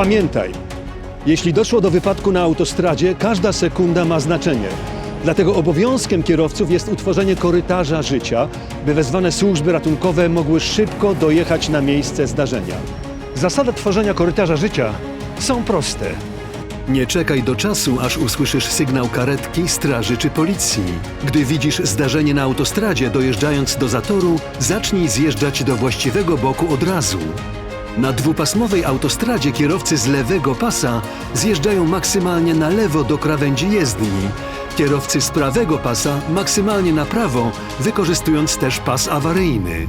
Pamiętaj, jeśli doszło do wypadku na autostradzie, każda sekunda ma znaczenie. Dlatego obowiązkiem kierowców jest utworzenie korytarza życia, by wezwane służby ratunkowe mogły szybko dojechać na miejsce zdarzenia. Zasady tworzenia korytarza życia są proste. Nie czekaj do czasu, aż usłyszysz sygnał karetki, straży czy policji. Gdy widzisz zdarzenie na autostradzie dojeżdżając do zatoru, zacznij zjeżdżać do właściwego boku od razu. Na dwupasmowej autostradzie kierowcy z lewego pasa zjeżdżają maksymalnie na lewo do krawędzi jezdni. Kierowcy z prawego pasa maksymalnie na prawo, wykorzystując też pas awaryjny.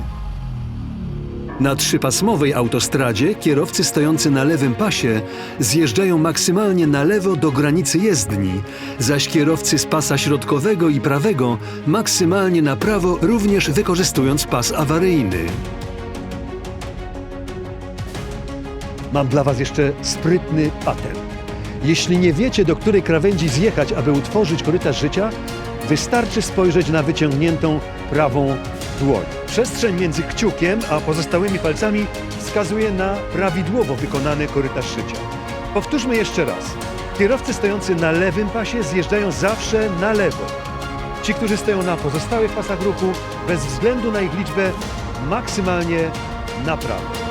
Na trzypasmowej autostradzie kierowcy stojący na lewym pasie zjeżdżają maksymalnie na lewo do granicy jezdni, zaś kierowcy z pasa środkowego i prawego maksymalnie na prawo, również wykorzystując pas awaryjny. Mam dla Was jeszcze sprytny patent. Jeśli nie wiecie, do której krawędzi zjechać, aby utworzyć korytarz życia, wystarczy spojrzeć na wyciągniętą prawą dłoń. Przestrzeń między kciukiem a pozostałymi palcami wskazuje na prawidłowo wykonany korytarz życia. Powtórzmy jeszcze raz. Kierowcy stojący na lewym pasie zjeżdżają zawsze na lewo. Ci, którzy stoją na pozostałych pasach ruchu, bez względu na ich liczbę, maksymalnie na prawo.